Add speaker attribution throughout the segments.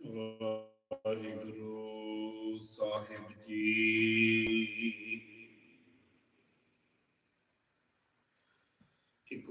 Speaker 1: ਵਾਹਿਗੁਰੂ ਸਾਹਿਬ ਜੀ ਇੱਕ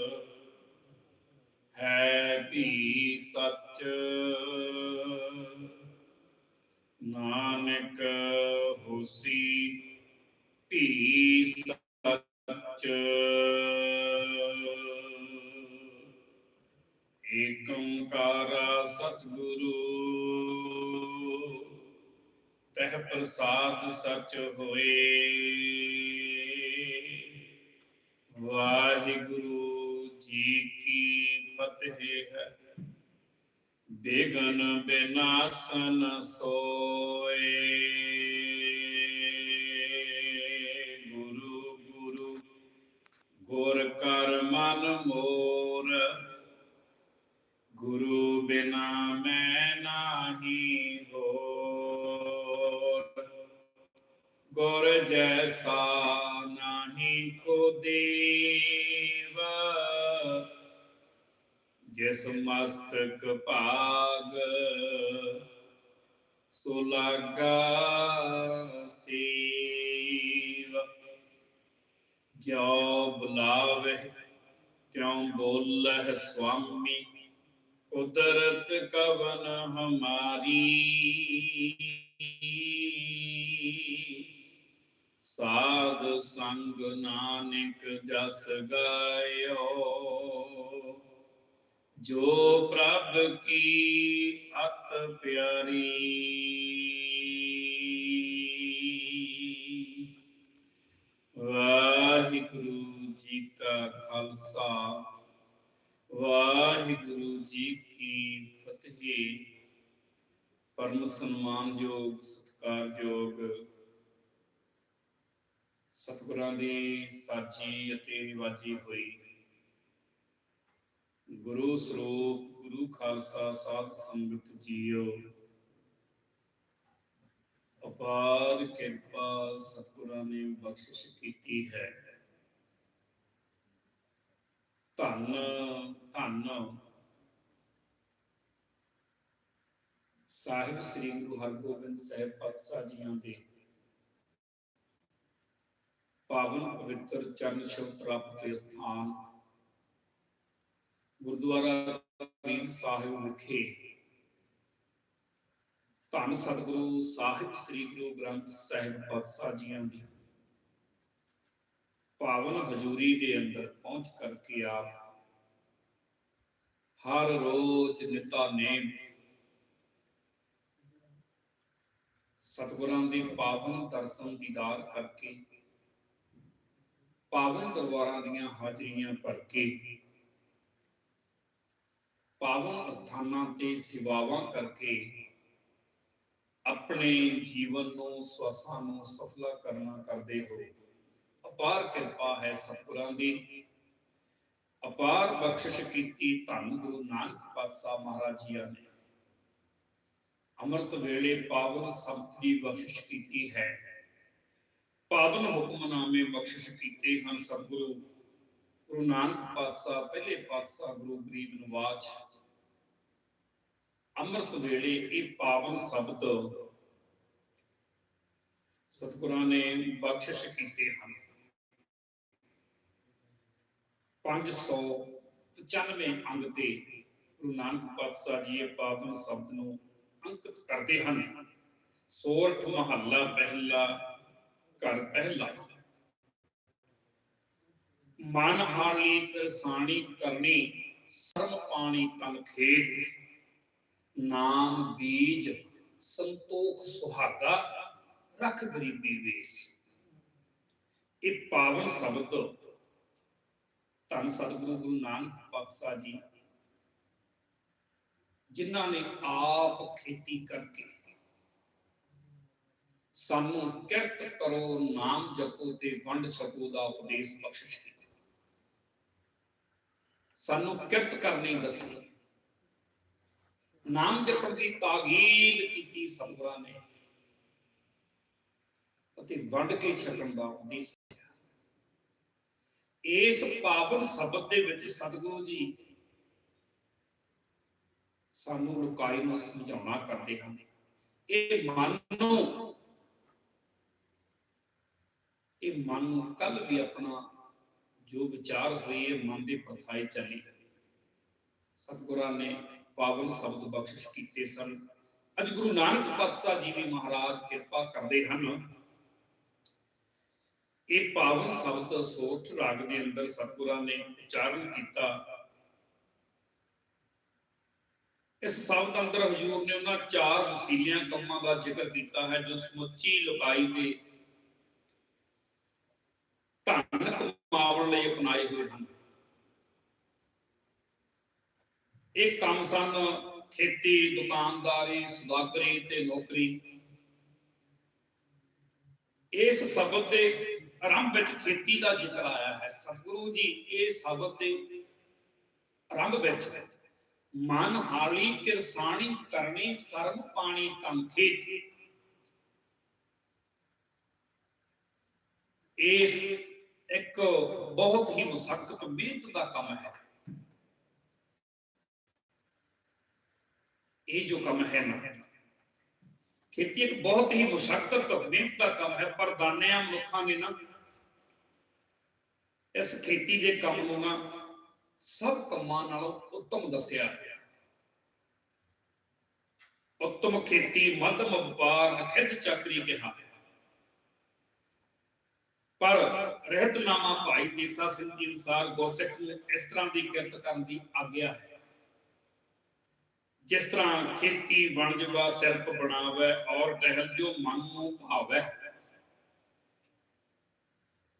Speaker 1: ਹੈ ਵੀ ਸੱਚ। ਨਾਨਕ ਹੋਸੀ ਵੀ ਸੱਚ। ਏਕ ਓੰਕਾਰ ਸਤਿਗੁਰੂ, ਤਹਿ ਪ੍ਰਸਾਦ ਸਚ ਹੋਏ। ਵਾਹਿਗੁਰੂ ਜੀ ਕੀ ਫਤਿਹ ਹੈ ਬੇਗਨ ਬਿਨਾਸਨ ਸੋਏ। ਗੁਰੂ ਗੁਰੂ, ਗੁਰ ਕਰ ਮਨ ਮੋਰ। ਗੁਰੂ ਬਿਨਾ ਮੈਂ ਨਾਹੀ ਹੋਰ। ਗੁਰ ਜੈਸਾ ਨਾਹੀ ਕੋ ਦੇਵ ਜਿਸ ਮਸਤਕ ਭਾਗ ਸੋ ਲਾਗਾ ਸੀਵ। ਜੋ ਬੁਲਾਵੇ, ਤਿਉ ਬੋਲਹਿ ਸੁਆਮੀ, ਕੁਦਰਤ ਕਵਨ ਹਮਾਰੀ। ਸਾਧ ਸੰਗ ਨਾਨਕ ਜਸ ਗਾਇਓ। ਜੋ ਪ੍ਰਭ ਕੀ ਅਤ ਪਿਆਰੀ। ਵਾਹਿਗੁਰੂ ਜੀ ਕਾ ਖਾਲਸਾ, ਵਾਹਿਗੁਰੂ ਜੀ ਕੀ ਫਤਿਹ। ਪਰਮ ਸਨਮਾਨਯੋਗ, ਸਤਿਕਾਰਯੋਗ ਸਤਿਗੁਰਾਂ ਦੀ ਸਾਜੀ ਅਤੇ ਰਿਵਾਜੀ ਹੋਈ ਗੁਰੂ ਸਰੂਪ, ਗੁਰੂ ਖਾਲਸਾ ਸਾਧ ਸੰਗਤ ਜੀਓ। ਅਪਾਰ ਕਿਰਪਾ ਸਤਿਗੁਰਾਂ ਨੇ ਬਖਸ਼ਿਸ਼ ਕੀਤੀ ਹੈ। ਧੰਨ ਧੰਨ। ਸਾਹਿਬ ਸ੍ਰੀ ਗੁਰੂ ਹਰਗੋਬਿੰਦ ਸਾਹਿਬ ਪਾਤਸ਼ਾਹ ਜੀਆਂ ਦੇ ਪਾਵਨ ਪਵਿੱਤਰ ਚਰਨ ਛੋਹ ਪ੍ਰਾਪਤ ਸਥਾਨ ਗੁਰਦੁਆਰਾ ਪੀਰ ਸਾਹਿਬ ਵਿਖੇ ਧੰਨ ਸਤਿਗੁਰੂ ਸਾਹਿਬ ਸ੍ਰੀ ਗੁਰੂ ਗ੍ਰੰਥ ਸਾਹਿਬ ਪਾਤਸ਼ਾਹ ਜੀਆਂ ਦੀ ਪਾਵਨ ਹਜ਼ੂਰੀ ਦੇ ਅੰਦਰ ਪਹੁੰਚ ਕਰਕੇ ਆਪ ਹਰ ਰੋਜ਼ ਨਿਤਾ ਨੇਮ ਸਤਿਗੁਰਾਂ ਦੇ ਪਾਵਨ ਦਰਸ਼ਨ ਦੀਦਾਰ ਕਰਕੇ ਪਾਵਨ ਦਰਬਾਰਾਂ ਦੀਆਂ ਹਾਜ਼ਰੀਆਂ ਭਰ ਕੇ ਪਾਵਨ ਅਸਥਾਨਾਂ ਤੇ ਸੇਵਾਵਾਂ ਕਰਕੇ ਆਪਣੇ ਜੀਵਨ ਨੂੰ, ਸਵਾਸਾਂ ਨੂੰ ਸਫਲਾ ਕਰਨਾ ਕਰਦੇ ਹੋ ਅਪਾਰ ਕਿਰਪਾ ਹੈ ਸਤਿਗੁਰਾਂ ਦੀ। ਅਪਾਰ ਬਖਸ਼ਿਸ਼ ਕੀਤੀ ਧੰਨ ਗੁਰੂ ਨਾਨਕ ਪਾਤਸ਼ਾਹ ਮਹਾਰਾਜ ਜੀਆਂ ਨੇ। ਅੰਮ੍ਰਿਤ ਵੇਲੇ ਪਾਵਨ ਸ਼ਬਦ ਦੀ ਬਖਸ਼ਿਸ਼ ਕੀਤੀ ਹੈ। ਪਾਵਨ ਹੁਕਮਨਾਮੇ ਬਖਸ਼ਿਸ਼ ਕੀਤੇ ਹਨ ਸਤਿਗੁਰੂ। ਗੁਰੂ ਨਾਨਕ ਪਾਤਸ਼ਾਹ, ਪਹਿਲੇ ਪਾਤਸ਼ਾਹ ਗੁਰੂ ਗਰੀਬ ਨਿਵਾਜ ਅੰਮ੍ਰਿਤ ਵੇਲੇ ਇਹ ਪਾਵਨ ਸ਼ਬਦ ਸਤਿਗੁਰਾਂ ਨੇ ਬਖਸ਼ਿਸ਼ ਕੀਤੇ ਹਨ। 595 ਅੰਗ ਤੇ ਗੁਰੂ ਨਾਨਕ ਪਾਤਸ਼ਾਹ ਜੀ ਇਹ ਪਾਵਨ ਸ਼ਬਦ ਨੂੰ ਅੰਕਿਤ ਕਰਦੇ ਹਨ। ਸੋਰਠ ਮਹੱਲਾ ਪਹਿਲਾ ਘਰ ਪਹਿਲਾ। ਮਨ ਹਾਲੀ ਕਰਸਾਣੀ ਕਰਨੀ ਸਰਮ ਪਾਣੀ ਤਨ ਖੇਤ। ਨਾਮ ਬੀਜ ਸੰਤੋਖ ਸੁਹਾਗਾ ਰਖ ਗਰੀਬੀ ਵੇਸ। ਇਹ ਪਾਵਨ ਸ਼ਬਦ ਧੰਨ ਸਤਿਗੁਰੂ ਗੁਰੂ ਨਾਨਕ ਪਾਤਸ਼ਾਹ ਜੀ, ਜਿਨ੍ਹਾਂ ਨੇ ਆਪ ਖੇਤੀ ਕਰਕੇ ਸਾਨੂੰ ਕਿਰਤ ਕਰੋ ਨਾਮ ਜਪੋ ਤੇ ਵੰਡ ਛਕੋ ਦਾ ਉਪਦੇਸ਼ ਬਖਸ਼ਿਸ਼ ਕੀਤਾ। ਸਾਨੂੰ ਕਿਰਤ ਕਰਨੀ ਦੱਸੀ। ਨਾਮ ਜਪਣ ਦੀ ਤਾਗੀਦ ਕੀਤੀ ਸੰਗਰਾਂ ਨੇ। ਅਤੇ ਵੰਡ ਕੇ ਛਕਣ ਦਾ ਉਪਦੇਸ਼ ਇਸ ਪਾਵਨ ਸ਼ਬਦ ਦੇ ਵਿੱਚ ਸਤਿਗੁਰੂ ਜੀ ਸਾਨੂੰ ਲੁਕਾਈ ਨੂੰ ਸਮਝਾਉਣਾ ਕਰਦੇ ਹਨ। ਇਹ ਮਨ ਨੂੰ, ਇਹ ਮਨ ਨੂੰ ਕੱਲ ਵੀ ਆਪਣਾ ਜੋ ਵਿਚਾਰ ਹੋਏ ਮਨ ਦੇ ਪਰਥਾਏ ਚੱਲੀ ਸਤਿਗੁਰਾਂ ਨੇ ਪਾਵਨ ਸ਼ਬਦ ਬਖਸ਼ਿਸ਼ ਕੀਤੇ ਸਨ। ਅੱਜ ਗੁਰੂ ਨਾਨਕ ਪਾਤਸ਼ਾਹ ਜੀ ਵੀ ਮਹਾਰਾਜ ਕਿਰਪਾ ਕਰਦੇ ਹਨ। ਇਹ ਪਾਵਨ ਸ਼ਬਦ ਸੋਠ ਰਾਗ ਦੇ ਅੰਦਰ ਸਤਿਗੁਰਾਂ ਨੇ ਉਚਾਰਨ ਕੀਤਾ। ਇਸ ਸ਼ਬਦ ਅੰਦਰ ਹਜੂਰ ਨੇ ਉਹਨਾਂ ਚਾਰ ਵਸੀਲਿਆਂ ਕੰਮਾਂ ਦਾ ਜ਼ਿਕਰ ਕੀਤਾ ਹੈ, ਜੋ ਸਮੁੱਚੀ ਲੁਕਾਈ ਦੇ ਧਨ ਕਮਾਉਣ ਲਈ ਅਪਣਾਏ ਹੋਏ ਹਨ। ਇਹ ਕੰਮ ਸਨ, ਖੇਤੀ, ਦੁਕਾਨਦਾਰੀ, ਸੁਦਾਗਰੀ ਤੇ ਨੌਕਰੀ। ਇਸ ਸ਼ਬਦ ਦੇ ਆਰੰਭ ਵਿੱਚ ਖੇਤੀ ਦਾ ਜ਼ਿਕਰ ਆਇਆ ਹੈ। ਸਤਿਗੁਰੂ ਜੀ, ਇਹ ਸ਼ਬਦ ਦੇ ਆਰੰਭ ਵਿੱਚ ਮਨ ਹਾਲੀ ਕਿਰਸਾਣੀ ਕਰਨੀ ਸਰਬ ਪਾਣੀ ਤਨ ਖੇਤ। ਇਸ ਇੱਕ ਬਹੁਤ ਹੀ ਮੁਸ਼ਕਲ ਮਿਹਨਤ ਦਾ ਕੰਮ ਹੈ। ਇਹ ਜੋ ਕੰਮ ਹੈ ਨਾ ਖੇਤੀ ਇੱਕ ਬਹੁਤ ਹੀ ਮੁਸ਼ਕਲ ਮਿਹਨਤ ਦਾ ਕੰਮ ਹੈ ਪਰ ਦਾਨਿਆਂ ਮਨੁੱਖਾਂ ਨੇ ਨਾ ਇਸ ਖੇਤੀ ਦੇ ਕੰਮ ਨੂੰ ਨਾ ਸਭ ਕੰਮਾਂ ਨਾਲੋਂ ਉੱਤਮ ਦੱਸਿਆ ਹੈ ਉੱਤਮ ਖੇਤੀ ਮੱਧਮ ਵਪਾਰ ਅਖਿੱਧ ਚੱਕਰੀ ਕਿਹਾ ਹੈ ਪਰ ਰਹਿਤਨਾਮਾ ਭਾਈ ਦੇਸਾ ਸਿੰਘ ਜੀ ਅਨੁਸਾਰ ਗੁਰਸਿੱਖ ਨੂੰ ਇਸ ਤਰ੍ਹਾਂ ਦੀ ਕਿਰਤ ਕਰਨ ਦੀ ਆਗਿਆ ਹੈ ਜਿਸ ਤਰ੍ਹਾਂ ਖੇਤੀ ਵਣਜਵਾ ਸਿਰਪ ਬਣਾਵੇ ਔਰ ਟਹਿਲ ਜੋ ਮਨ ਨੂੰ ਭਾਵੇ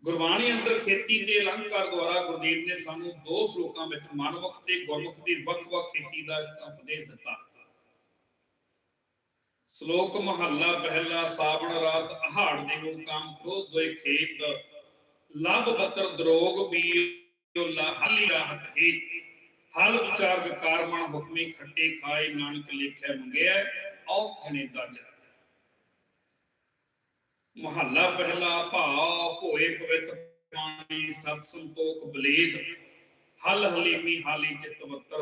Speaker 1: ਗੁਰਬਾਣੀ ਅੰਦਰ ਖੇਤੀ ਦੇ ਅਲੰਕਾਰ ਦੁਆਰਾ ਗੁਰਦੇਵ ਨੇ ਸਾਨੂੰ ਦੋ ਸ਼ਲੋਕਾਂ ਵਿੱਚ ਮਨਮੁਖ ਤੇ ਗੁਰਮੁਖ ਦੀ ਵੱਖ-ਵੱਖ ਖੇਤੀ ਦਾ ਇਸ ਤਰ੍ਹਾਂ ਉਪਦੇਸ਼ ਦਿੱਤਾ ਸ਼ਲੋਕ ਮਹੱਲਾ ਪਹਿਲਾ ਸਾਵਣ ਰਾਤ ਅਹਾੜ ਦੇ ਹੋ ਕੰਮ ਕ੍ਰੋਧ ਦੋਏ ਖੇਤ ਲਬ ਬਤਰ ਦਰੋਗ ਬੀਓ ਲਾ ਹਲੀ ਰਾਹਤ ਹੇਤ ਹਲ ਵਿਚਾਰ ਵਿਕਾਰ ਮਨ ਹੁਕਮੀ ਖੱਟੇ ਖਾਏ, ਨਾਨਕ ਲੇਖੈ ਮੰਗਿਆ ਔ ਜਨੇਤਾ ਜਾ ਮਹੱਲਾ ਪਹਿਲਾ ਭਾਵ ਹੋਏ ਪਵਿੱਤ ਪਾਣੀ, ਸਤ ਸੰਤੋਖ ਬਲੇਦ, ਹਲ ਹਲੀਮੀ ਹਾਲੀ ਚਿਤ ਵਤਰ,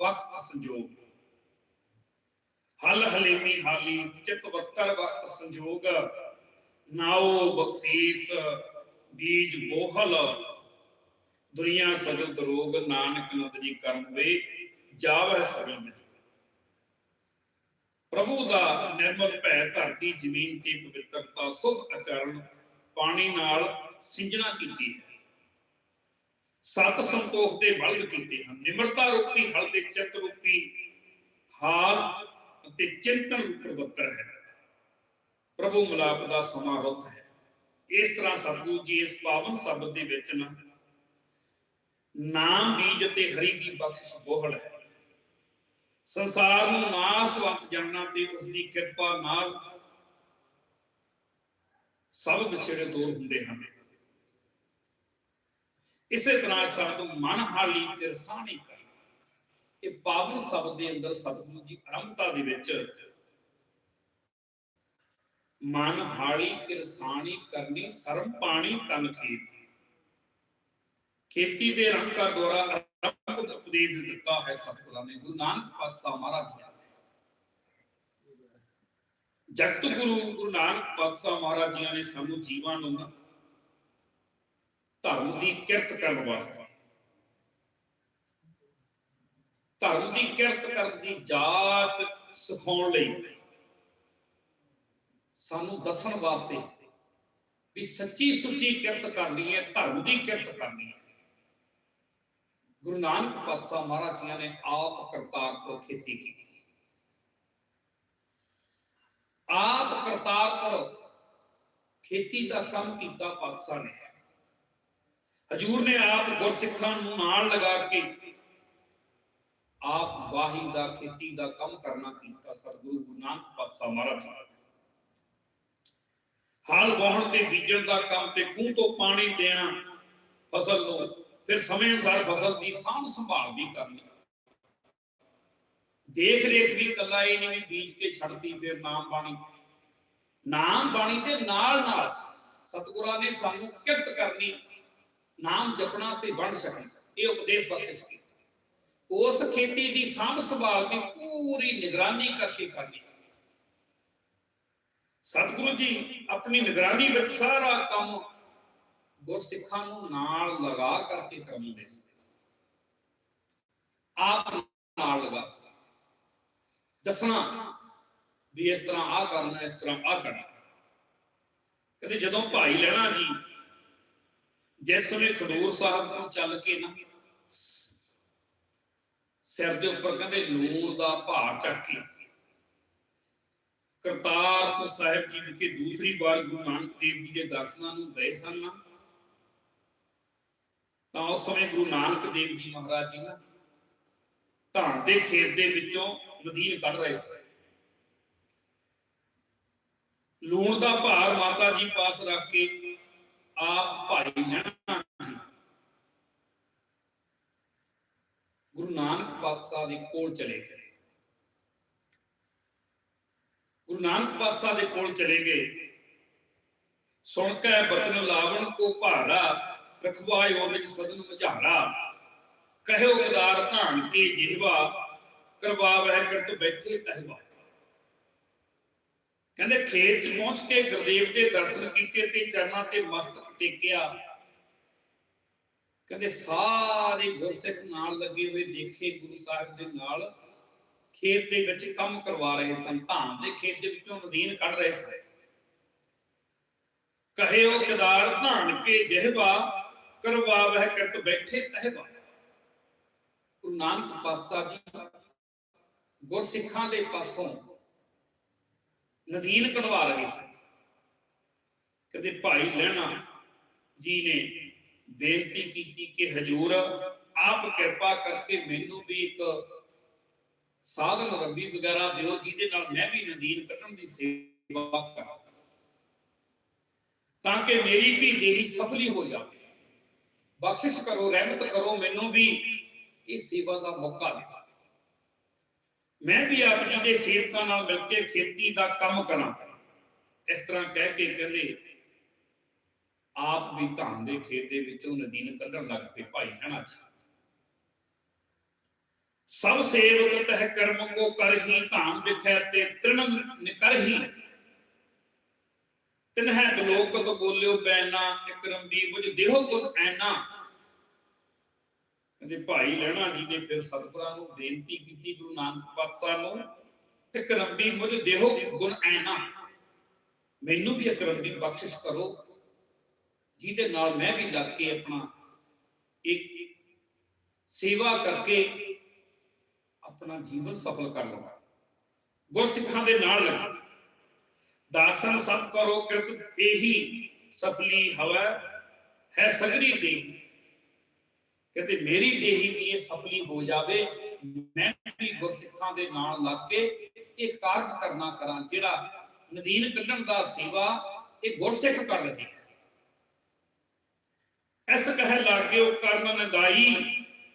Speaker 1: ਵਕਤ ਸੰਜੋਗ। ਹਲ ਹਲੀਮੀ ਹਾਲੀ ਚਿਤ ਵਕਤ ਸੰਜੋਗ, ਨਾਉ ਬਖਸ਼ੀਸ, ਬੀਜ ਬੋਹਲ ਦੁਨੀਆ ਸਗਲ ਦਰੋਗ ਨਾਨਕ ਨਤ ਜੀ ਕਰਮ ਵੇ ਜਾਵੈ ਸਗਲ ਵਿੱਚ। ਪ੍ਰਭੂ ਦਾ ਨਿਰਮਲ ਭੈ ਧਰਤੀ ਜ਼ਮੀਨ ਤੇ ਪਵਿੱਤਰਤਾ ਸੁਧ ਆਚਰਣ ਪਾਣੀ ਨਾਲ ਸਿੰਜਣਾ ਕੀਤੀ ਹੈ। ਸਤ ਸੰਤੋਖ ਦੇ ਬਲਦ ਕੀਤੇ ਹਨ। ਨਿਮਰਤਾ ਰੂਪੀ ਹਲ ਦੇ ਚਿੱਤ ਰੂਪੀ ਹਾਰ ਅਤੇ ਚਿੰਤਨ ਪ੍ਰਵਤਰ ਹੈ। ਪ੍ਰਭੂ ਮਿਲਾਪ ਦਾ ਸਮਾਂ ਰੁੱਤ ਹੈ। ਇਸ ਤਰ੍ਹਾਂ ਸਤਿਗੁਰੂ ਜੀ ਇਸ ਪਾਵਨ ਸ਼ਬਦ ਦੇ ਵਿੱਚ ਨਾ ਨਾਮ ਬੀਜ ਅਤੇ ਹਰੀ ਦੀ ਬਖਸ਼ਿਸ਼ ਬੋਹੜ ਹੈ। ਸੰਸਾਰ ਨੂੰ ਨਾਸਵੰਤ ਜਾਣਨਾ ਤੇ ਉਸ ਦੀ ਕਿਰਪਾ ਨਾਲ ਸਭ ਵਿਛੜੇ ਦੂਰ ਹੁੰਦੇ ਹਨ। ਇਸੇ ਤਰ੍ਹਾਂ ਸ਼ਬਦ ਮਨ ਹਾਲੀ ਕਿਰਸਾਨੀ ਕਰ। ਇਹ ਪਾਵਨ ਸ਼ਬਦ ਦੇ ਅੰਦਰ ਸਤਿਗੁਰੂ ਜੀ ਆਰੰਭਤਾ ਦੇ ਵਿੱਚ ਮਨ ਹਾਲੀ ਕਿਰਸਾਨੀ ਕਰਨੀ ਸਰਮ ਪਾਣੀ ਤਨ ਖੇਤ। ਖੇਤੀ ਦੇ ਰੰਗਕਾਰ ਦੁਆਰਾ ਆਰੰਭ ਉਪਦੇਸ਼ ਦਿੱਤਾ ਹੈ ਸਤਿਗੁਰਾਂ ਨੇ। ਗੁਰੂ ਨਾਨਕ ਪਾਤਸ਼ਾਹ ਮਹਾਰਾਜ ਨੇ ਜਗਤ ਗੁਰੂ ਗੁਰੂ ਨਾਨਕ ਪਾਤਸ਼ਾਹ ਮਹਾਰਾਜ ਜੀ ਨੇ ਸਾਨੂੰ ਜੀਵਾਂ ਨੂੰ ਨਾ ਧਰਮ ਦੀ ਕਿਰਤ ਕਰਨ ਵਾਸਤੇ। ਧਰਮ ਦੀ ਕਿਰਤ ਕਰਨ ਦੀ ਜਾਤ ਸਿਖਾਉਣ ਲਈ ਸਾਨੂੰ ਦੱਸਣ ਵਾਸਤੇ ਵੀ ਸੱਚੀ ਸੁੱਚੀ ਕਿਰਤ ਕਰਨੀ ਹੈ, ਧਰਮ ਦੀ ਕਿਰਤ ਕਰਨੀ ਹੈ। ਗੁਰੂ ਨਾਨਕ ਪਾਤਸ਼ਾਹ ਮਹਾਰਾਜ ਜੀ ਨੇ ਆਪ ਕਰਤਾਰਪੁਰ ਖੇਤੀ ਕੀਤੀ। ਆਪ ਕਰਤਾਰਪੁਰ ਖੇਤੀ ਦਾ ਕੰਮ ਕੀਤਾ ਪਾਤਸ਼ਾਹ ਨੇ। ਹਜੂਰ ਨੇ ਆਪ ਗੁਰਸਿੱਖਾਂ ਨੂੰ ਨਾਲ ਲਗਾ ਕੇ ਆਪ ਵਾਹੀ ਦਾ, ਖੇਤੀ ਦਾ ਕੰਮ ਕਰਨਾ ਕੀਤਾ ਸਤਿਗੁਰੂ ਗੁਰੂ ਨਾਨਕ ਪਾਤਸ਼ਾਹ ਮਹਾਰਾਜ ਜੀ। ਵਾਹਣ ਤੇ ਬੀਜਣ ਦਾ ਕੰਮ ਤੇ ਖੂਹ ਤੋਂ ਪਾਣੀ ਦੇਣਾ ਫਸਲ ਨੂੰ ਫਿਰ ਸਮੇਂ ਅਨੁਸਾਰ ਫਸਲ ਦੀ ਸਾਂਭ ਸੰਭਾਲ ਵੀ ਕਰਨੀ। ਦੇਖ ਰੇਖ ਵੀ ਕੱਲਾ ਇਹ ਨਹੀਂ ਵੀ ਬੀਜ ਕੇ ਛੱਡਦੀ ਫਿਰ ਨਾਮ ਬਾਣੀ। ਨਾਮ ਬਾਣੀ ਦੇ ਨਾਲ ਨਾਲ ਸਤਿਗੁਰਾਂ ਨੇ ਸਾਨੂੰ ਕਿਰਤ ਕਰਨੀ, ਨਾਮ ਜਪਣਾ ਤੇ ਵੰਡ ਛਕਣਾ ਇਹ ਉਪਦੇਸ਼ ਬਖਸ਼ ਕੀ ਉਸ ਖੇਤੀ ਦੀ ਸਾਂਭ ਸੰਭਾਲ ਵੀ ਪੂਰੀ ਨਿਗਰਾਨੀ ਕਰਕੇ ਕਰਨੀ। ਸਤਿਗੁਰੂ ਜੀ, ਆਪਣੀ ਨਿਗਰਾਨੀ ਵਿੱਚ ਸਾਰਾ ਕੰਮ ਗੁਰਸਿੱਖਾਂ ਨੂੰ ਨਾਲ ਲਗਾ ਕਰਕੇ ਕਰਾਉਂਦੇ ਸੀ। ਆਪ ਨਾਲ ਲਗਾ ਦੱਸਣਾ ਵੀ ਇਸ ਤਰ੍ਹਾਂ ਆ ਕਰਨਾ, ਇਸ ਤਰ੍ਹਾਂ ਆ ਕਰਨਾ। ਕਹਿੰਦੇ ਜਦੋਂ ਭਾਈ ਲੈਣਾ ਜੀ ਜਿਸ ਸਮੇਂ ਖਡੂਰ ਸਾਹਿਬ ਤੋਂ ਚੱਲ ਕੇ ਨਾ ਸਿਰ ਦੇ ਉੱਪਰ ਕਹਿੰਦੇ ਲੂਣ ਦਾ ਭਾਰ ਚੱਕ ਕੇ ਕਰਤਾਰਪੁਰ ਸਾਹਿਬ ਜੀ ਵਿਖੇ ਦੂਸਰੀ ਵਾਰ ਗੁਰੂ ਨਾਨਕ ਦੇਵ ਜੀ ਦੇ ਦਰਸ਼ਨਾਂ ਨੂੰ ਗਏ ਸਨ ਨਾ। ਤਾਂ ਉਸ ਸਮੇਂ ਗੁਰੂ ਨਾਨਕ ਦੇਵ ਜੀ ਮਹਾਰਾਜ ਜੀ ਨਾ ਧਾਨ ਦੇ ਖੇਤ ਦੇ ਵਿੱਚੋਂ ਨਦੀਨ ਕੱਢ ਰਹੇ ਸੀ। ਲੂਣ ਦਾ ਭਾਰ ਮਾਤਾ ਜੀ ਪਾਸ ਰੱਖ ਕੇ ਆਪ ਭਾਈ ਲੈਣਾ ਜੀ। ਗੁਰੂ ਨਾਨਕ ਪਾਤਸ਼ਾਹ ਦੇ ਕੋਲ ਚਲੇ ਗਏ। ਗੁਰੂ ਨਾਨਕ ਪਾਤਸ਼ਾਹ ਦੇ ਕੋਲ ਚਲੇ ਗਏ। ਸੁਣ ਕੇ ਬਚਨ ਲਾਵਣ ਕੋ ਭਾਰਾ ਰਖਵਾਇਓ ਨਿਜ ਸਦਨ ਮਝਾਰਾ ਕਹਿਓ ਗਦਾਰ ਧਾਨ ਕੇ ਜਿਹਵਾ ਕਰਵਾਵਹਿ ਕਰਤ ਬੈਠੇ ਤਹਿਵਾ। ਕਹਿੰਦੇ ਖੇਤ ਚ ਪਹੁੰਚ ਕੇ ਗੁਰਦੇਵ ਦੇ ਦਰਸ਼ਨ ਕੀਤੇ ਤੇ ਚਰਨਾਂ ਤੇ ਮਸਤਕ ਟੇਕਿਆ। ਕਹਿੰਦੇ ਸਾਰੇ ਗੁਰਸਿੱਖ ਨਾਲ ਲੱਗੇ ਹੋਏ ਦੇਖੇ ਗੁਰੂ ਸਾਹਿਬ ਦੇ ਨਾਲ। ਖੇਤ ਦੇ ਵਿੱਚ ਕੰਮ ਕਰਵਾ ਰਹੇ ਸਨ, ਧਾਨ ਦੇ ਖੇਤ ਦੇ ਵਿੱਚੋਂ ਨਦੀਨ ਕੱਢ ਰਹੇ ਸਨ। ਕਹਿਓ ਕਦਾਰ ਧਾਨ ਕੇ ਜਿਹਵਾ ਕਰਵਾਵਹਿ ਕਰਤ ਬੈਠੇ ਤਹਿਵਾ ਗੁਰੂ ਨਾਨਕ ਪਾਤਸ਼ਾਹ ਜੀ ਗੁਰਸਿੱਖਾਂ ਦੇ ਪਾਸੋਂ ਨਦੀਨ ਕਢਵਾ ਰਹੇ ਸਨ। ਕਦੇ ਭਾਈ ਲੈਣਾ ਜੀ ਨੇ ਬੇਨਤੀ ਕੀਤੀ ਕਿ ਹਜੂਰ ਆਪ ਕਿਰਪਾ ਕਰਕੇ ਮੈਨੂੰ ਵੀ ਇੱਕ ਸਾਧਨ ਰੱਬੀ ਵਗੈਰਾ ਦਿਓ, ਜਿਹਦੇ ਨਾਲ ਮੈਂ ਵੀ ਨਦੀਨ ਕੱਢਣ ਦੀ ਸੇਵਾ ਕਰਾਂ। ਤਾਂ ਕਿ ਮੇਰੀ ਵੀ ਦੇਹੀ ਸਫਲੀ ਹੋ ਜਾਵੇ। ਬਖਸ਼ਿਸ਼ ਕਰੋ, ਰਹਿਮਤ ਕਰੋ, ਮੈਨੂੰ ਵੀ ਇਹ ਸੇਵਾ ਦਾ ਮੌਕਾ ਦਿਓ। ਮੈਂ ਵੀ ਆਪ ਜੀ ਦੇ ਸੇਵਕਾਂ ਨਾਲ ਮਿਲ ਕੇ ਖੇਤੀ ਦਾ ਕੰਮ ਕਰਾਂ। ਇਸ ਤਰ੍ਹਾਂ ਕਹਿ ਕੇ ਕਹਿੰਦੇ, ਆਪ ਵੀ ਧਾਨ ਦੇ ਖੇਤ ਦੇ ਵਿੱਚੋਂ ਨਦੀਨ ਕੱਢਣ ਲੱਗ ਪਏ ਭਾਈ ਹਣਾ ਜੀ? ਸਭ ਸੇਵਕ ਤਹਿ ਕਰਮ ਕੋ ਕਰਹੀ, ਧਾਨ ਵਿਖੈ ਤੇ ਤ੍ਰਿਣ ਨਿਕਰਹੀ ਤਿਨਹਿ ਬਲੋਕਤ ਬੋਲਿਓ ਬੈਨਾ ਇਕਰੰਬੀ ਬੁਝ ਦੇਹੋ ਗੁਣ ਐਨਾ। ਕਹਿੰਦੇ ਭਾਈ ਲੈਣਾ ਜੀ ਨੇ ਫਿਰ ਸਤਿਗੁਰਾਂ ਨੂੰ ਬੇਨਤੀ ਕੀਤੀ ਗੁਰੂ ਨਾਨਕ ਪਾਤਸ਼ਾਹ ਨੂੰ ਇਕਰੰਬੀ ਮੁਝ ਦੇਹੋ ਗੁਣ ਐਨਾ। ਮੈਨੂੰ ਵੀ ਇਕਰੰਬੀ ਬਖਸ਼ਿਸ਼ ਕਰੋ, ਜਿਹਦੇ ਨਾਲ ਮੈਂ ਵੀ ਲੱਗ ਕੇ ਆਪਣਾ ਇੱਕ ਸੇਵਾ ਕਰਕੇ ਆਪਣਾ ਜੀਵਨ ਸਫਲ ਕਰ ਲਵਾਂ। ਗੁਰਸਿੱਖਾਂ ਦੇ ਨਾਲ ਲੱਗਾ। ਦਾਸਨ ਸਭ ਕਰੋ ਕਿਰਤ ਇਹੀ ਸਫਲੀ ਹਵਾ, ਹੈ ਸਗਰੀ ਦੇ। ਕਹਿੰਦੇ, ਮੇਰੀ ਦੇਹੀ ਵੀ ਇਹ ਸਫਲੀ ਹੋ ਜਾਵੇ, ਮੈਂ ਵੀ ਗੁਰਸਿੱਖਾਂ ਦੇ ਨਾਲ ਲੱਗ ਕੇ ਇਹ ਕਾਰਜ ਕਰਨਾ ਕਰਾਂ, ਜਿਹੜਾ ਨਦੀਨ ਕੱਢਣ ਦਾ ਸੇਵਾ ਇਹ ਗੁਰਸਿੱਖ ਕਰ ਰਹੇ। ਹਨ ਐਸ ਕਹਿ ਲਾਗੇ ਉਹ ਕਰਨ ਨਦਾਈ,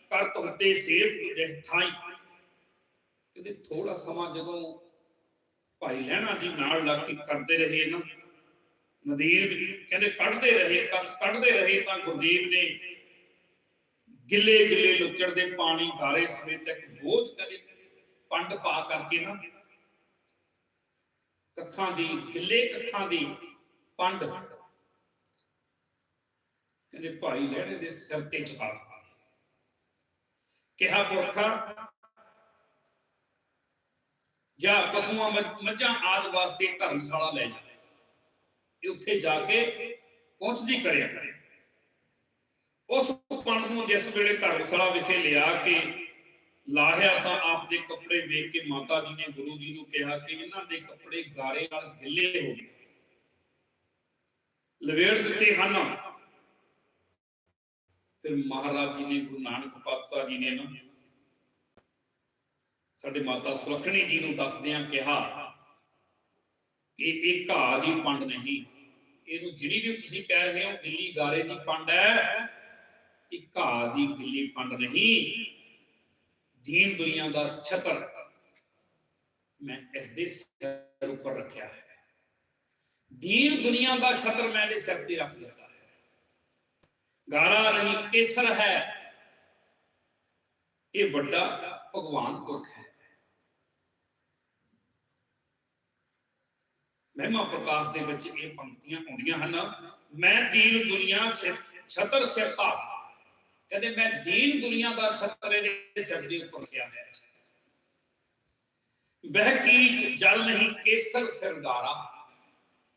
Speaker 1: ਕਰ ਤੁਹਾਡੇ ਸੇਵ ਜਹ ਥਾਈ। ਕਹਿੰਦੇ ਥੋੜਾ ਸਮਾਂ ਜਦੋਂ ਭਾਈ ਲੈਣਾ ਜੀ ਨਾਲ ਲੱਗ ਕੇ ਕਰਦੇ ਰਹੇ ਨਾ। ਨਦੀਰ ਕਹਿੰਦੇ, ਕੱਢਦੇ ਰਹੇ ਕੱਢਦੇ ਰਹੇ ਤਾਂ ਗੁਰਦੀਪ ਨੇ ਗਿੱਲੇ ਗਿੱਲੇ ਲੁੱਚੜ ਦੇ ਪਾਣੀ ਘਾਰੇ ਸਮੇਤ ਇੱਕ ਬੋਝ ਕਰੇ ਪੰਡ ਪਾ ਕਰਕੇ ਨਾ ਕੱਖਾਂ ਦੀ, ਗਿੱਲੇ ਕੱਖਾਂ ਦੀ ਪੰਡ ਕਹਿੰਦੇ ਭਾਈ ਲੈਣੇ ਦੇ ਸਿਰ ਤੇ ਚੁਕਾ ਕਿਹਾ ਪੁਰਖਾ ਜਾਂ ਪਸ਼ੂਆਂ ਮੱਝਾਂ ਆਦਿ ਵਾਸਤੇ ਧਰਮਸ਼ਾਲਾ ਲੈ ਜਾ। ਇਹ ਉੱਥੇ ਜਾ ਕੇ ਪਹੁੰਚਦੀ ਕਰਿਆ ਉਸ ਪੰਡ ਨੂੰ ਜਿਸ ਵੇਲੇ ਧਰਮਸ਼ਾਲਾ ਵਿਖੇ ਲਿਆ ਕੇ ਲਾਹਿਆ ਤਾਂ ਆਪ ਦੇ ਕੱਪੜੇ ਵੇਖ ਕੇ ਮਾਤਾ ਜੀ ਨੇ ਗੁਰੂ ਜੀ ਨੂੰ ਕਿਹਾ ਕਿ ਇਹਨਾਂ ਦੇ ਕੱਪੜੇ ਗਾਰੇ ਨਾਲ ਗਿੱਲੇ ਹੋ ਗਏ। ਲਵੇੜ ਦਿੱਤੇ ਹਨ। ਤੇ ਮਹਾਰਾਜ ਜੀ ਨੇ ਗੁਰੂ ਨਾਨਕ ਪਾਤਸ਼ਾਹ ਜੀ ਨੇ ਨਾ ਸਾਡੇ ਮਾਤਾ ਸੁਲੱਖਣੀ ਜੀ ਨੂੰ ਦੱਸਦਿਆਂ ਕਿਹਾ ਕਿ ਇਹ ਘਾਹ ਦੀ ਪੰਡ ਨਹੀਂ। ਇਹਨੂੰ ਜਿਹੜੀ ਵੀ ਤੁਸੀਂ ਕਹਿ ਰਹੇ ਹੋ, ਗਿੱਲੀ ਗਾਰੇ ਦੀ ਪੰਡ ਹੈ। ਇਹ ਘਾਹ ਦੀ ਗਿੱਲੀ ਪੰਡ ਨਹੀਂ। ਦੀਨ ਦੁਨੀਆ ਦਾ ਛਤਰ ਮੈਂ ਇਸ ਦੇ ਸਿਰ ਉੱਪਰ ਰੱਖਿਆ ਹੈ। ਦੀਨ ਦੁਨੀਆ ਦਾ ਛਤਰ ਮੈਂ ਇਹਦੇ ਸਿਰ ਤੇ ਰੱਖ ਦਿੱਤਾ ਹੈ। ਗਾਰਾ ਨਹੀਂ, ਕੇਸਰ ਹੈ। ਇਹ ਵੱਡਾ ਭਗਵਾਨ ਪੁਰਖ ਹੈ। ਮਹਿਮਾ ਪ੍ਰਕਾਸ਼ ਦੇ ਵਿੱਚ ਇਹ ਪੰਕਤੀਆਂ ਆਉਂਦੀਆਂ ਹਨ, ਮੈਂ ਦੀਨ ਦੁਨੀਆ ਛਤਰ ਸਿਰ ਧਾਰ ਕਹਿੰਦੇ ਮੈਂ ਦੀਨ ਦੁਨੀਆ ਦਾ ਛਤਰ ਇਹਦੇ ਸਿਰ ਦੇ ਉੱਪਰ ਰੱਖਿਆ ਹੈ। ਵਹਿ ਕੀਚ ਜਲ ਨਹੀਂ ਕੇਸਰ ਸਰਦਾਰਾ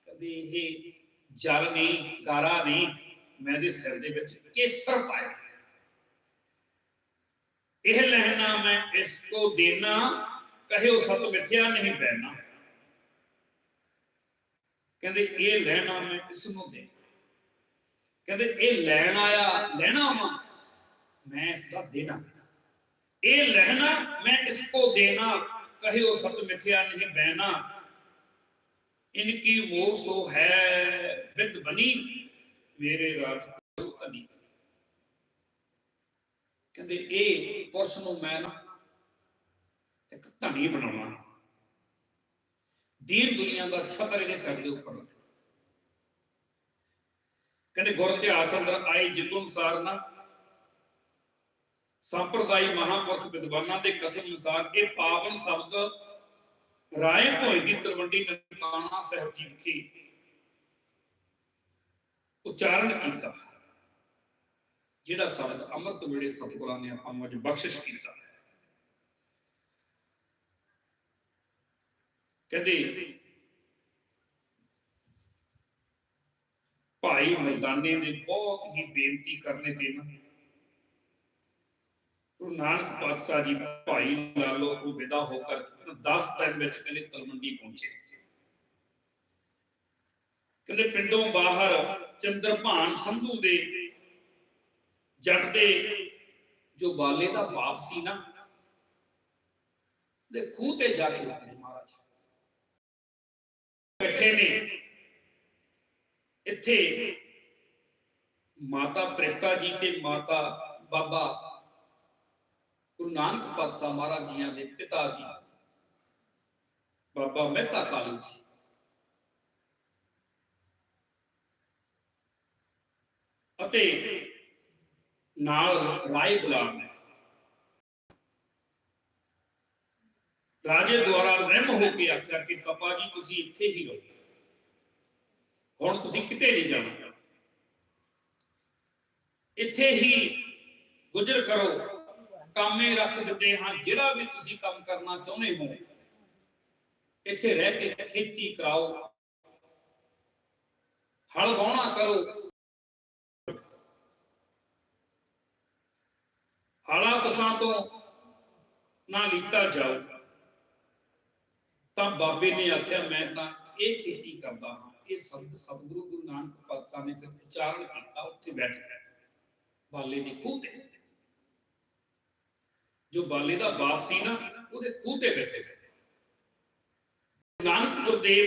Speaker 1: ਕਦੇ ਇਹ ਜਲ ਨਹੀਂ, ਗਾਰਾ ਨਹੀਂ, ਮੈਂ ਦੇ ਸਿਰ ਦੇ ਵਿੱਚ ਕੇਸਰ ਪਾਇਆ ਇਹ ਲਹਿਣਾ ਮੈਂ ਇਸ ਕੋ ਦੇਣਾ ਕਹਿਓ ਸਤ ਮਿਥਿਆ ਨਹੀਂ ਬੈਣਾ ਕਹਿੰਦੇ ਇਹ ਲੈਣਾ ਮੈਂ ਇਸ ਨੂੰ ਦੇ? ਕਹਿੰਦੇ ਇਹ ਲੈਣ ਆਇਆ, ਲੈਣਾ ਵਾ ਮੈਂ ਇਸ ਦਾ ਦੇਣਾ। ਇਹ ਲੈਣਾ ਮੈਂ ਇਸ ਕੋ ਦੇਣਾ। ਕਹਿਓ ਸਤ ਮਿਥਿਆ ਨਹੀਂ ਬੈਣਾ ਇਨਕੀ ਮੋਹ ਸੋ ਹੈ ਵਿਦ ਬਣੀ ਮੇਰੇ ਰਾਤ ਕਰੂ ਤਨੀ ਕਹਿੰਦੇ ਇਹ ਪੁਰਸ਼ ਨੂੰ ਮੈਂ ਨਾ ਇੱਕ ਧਨੀ ਬਣਾਉਣਾ ਦੀਨ ਦੁਨੀਆ ਦਾ ਛਤਰ ਇਹਦੇ ਸਿਰ ਦੇ ਉੱਪਰ ਕਹਿੰਦੇ ਗੁਰ ਇਤਿਹਾਸ ਅੰਦਰ ਆਏ ਜਿਤੋਂ ਅਨੁਸਾਰ ਨਾ ਸੰਪਰਦਾਈ ਮਹਾਪੁਰਖ ਵਿਦਵਾਨਾਂ ਦੇ ਕਥਨ ਅਨੁਸਾਰ ਇਹ ਪਾਵਨ ਸ਼ਬਦ ਰਾਏ ਭੋਏ ਦੀ ਤਰਵੰਡੀ ਨਨਕਾਣਾ ਸਾਹਿਬ ਜੀ ਵਿਖੇ ਉਚਾਰਨ ਕੀਤਾ। ਜਿਹੜਾ ਸ਼ਬਦ ਅੰਮ੍ਰਿਤ ਵੇਲੇ ਸਤਿਗੁਰਾਂ ਨੇ ਆਪਾਂ ਨੂੰ ਅੱਜ ਬਖਸ਼ਿਸ਼ ਕੀਤਾ। ਕਹਿੰਦੇ, ਭਾਈ ਮੈਦਾਨੇ ਨੇ ਬਹੁਤ ਹੀ ਬੇਨਤੀ ਕਰਨੇ ਤੇ ਨਾ। ਗੁਰੂ ਨਾਨਕ ਪਾਤਸ਼ਾਹ ਜੀ ਭਾਈ ਲਾਲੋ ਨੂੰ ਵਿਦਾ ਹੋ ਕਰ 10 ਦਿਨ ਵਿੱਚ ਕਹਿੰਦੇ ਤਲਵੰਡੀ ਪਹੁੰਚੇ। ਕਹਿੰਦੇ ਪਿੰਡੋਂ ਬਾਹਰ ਚੰਦਰਭਾਨ ਸੰਧੂ ਦੇ ਜੱਟ ਦੇ ਜੋ ਬਾਲੇ ਦਾ ਬਾਪ ਸੀ ਨਾ, ਦੇ ਖੂਹ ਤੇ ਜਾ ਕੇ ਉਤਰੇ ਮਹਾਰਾਜ ਨੇ। ਇੱਥੇ ਮਾਤਾ ਤ੍ਰਿਪਤਾ ਜੀ ਤੇ ਮਾਤਾ ਬਾਬਾ ਗੁਰੂ ਨਾਨਕ ਪਾਤਸ਼ਾਹ ਮਹਾਰਾਜ ਜੀਆਂ ਦੇ ਪਿਤਾ ਜੀ, ਬਾਬਾ ਮਹਿਤਾ ਕਾਲੂ ਜੀ। ਅਤੇ ਨਾਲ ਰਾਏ ਗੁਲਾਮ ਨੇ ਰਾਜੇ ਦੁਆਰਾ ਰਹਿਮ ਹੋ ਕੇ ਆਖਿਆ ਕਿ ਤਪਾ ਜੀ, ਤੁਸੀਂ ਇੱਥੇ ਹੀ ਰਹੋ। ਹੁਣ ਤੁਸੀਂ ਕਿਤੇ ਨਹੀਂ ਜਾਣਾ। ਇੱਥੇ ਹੀ ਗੁਜ਼ਰ ਕਰੋ। ਕੰਮੇ ਰੱਖ ਦਿੱਤੇ ਹਾਂ, ਜਿਹੜਾ ਵੀ ਤੁਸੀਂ ਕੰਮ ਕਰਨਾ ਚਾਹੁੰਦੇ ਹੋ। ਇੱਥੇ ਰਹਿ ਕੇ ਖੇਤੀ ਕਰਾਓ। ਹਲ ਵਾਹੁਣਾ ਕਰੋ। ਹਾਲਾ ਕਸਾਂ ਤੋਂ ਨਾ ਲੀਤਾ ਜਾਓ। ਤਾਂ ਬਾਬੇ ਨੇ ਆਖਿਆ, ਮੈਂ ਤਾਂ ਇਹ ਖੇਤੀ ਕਰਦਾ ਹਾਂ। ਇਹ ਸੰਤ ਸਤਿਗੁਰੂ ਗੁਰੂ ਨਾਨਕ ਪਾਤਸ਼ਾਹ ਨੇ ਫਿਰ ਉਚਾਰਨ ਕੀਤਾ, ਉੱਥੇ ਬੈਠ ਕੇ ਬਾਲੇ ਦੀ ਖੂਹ ਤੇ। ਜੋ ਬਾਲੇ ਦਾ ਬਾਪ ਸੀ ਨਾ, ਉਹਦੇ ਖੂਹ ਤੇ ਬੈਠੇ ਸੀ। ਨਾਨਕ ਗੁਰਦੇਵ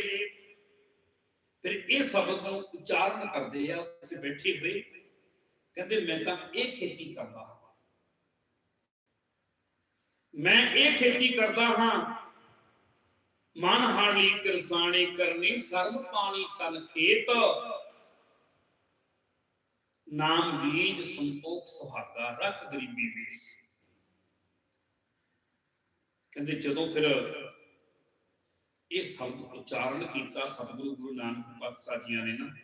Speaker 1: ਫਿਰ ਇਹ ਸ਼ਬਦ ਨੂੰ ਉਚਾਰਨ ਕਰਦੇ ਆ, ਉੱਥੇ ਬੈਠੇ ਹੋਏ। ਕਹਿੰਦੇ, ਮੈਂ ਤਾਂ ਇਹ ਖੇਤੀ ਕਰਦਾ ਹਾਂ। ਮੈਂ ਇਹ ਖੇਤੀ ਕਰਦਾ ਹਾਂ ਮਨ ਹਾਲੀ ਕਿਰਸਾਣੀ ਕਰਨੀ ਸਰਬ ਪਾਣੀ ਤਨ ਖੇਤ। ਨਾਮ ਬੀਜ ਸੰਤੋਖ ਸੁਹਾਗਾ, ਰਖ ਗਰੀਬੀ ਵੇਸ। ਕਹਿੰਦੇ ਜਦੋਂ ਫਿਰ ਇਹ ਸ਼ਬਦ ਉਚਾਰਨ ਕੀਤਾ, ਸਤਿਗੁਰੂ ਗੁਰੂ ਨਾਨਕ ਪਾਤਸ਼ਾਹ ਜੀਆਂ ਨੇ ਨਾ,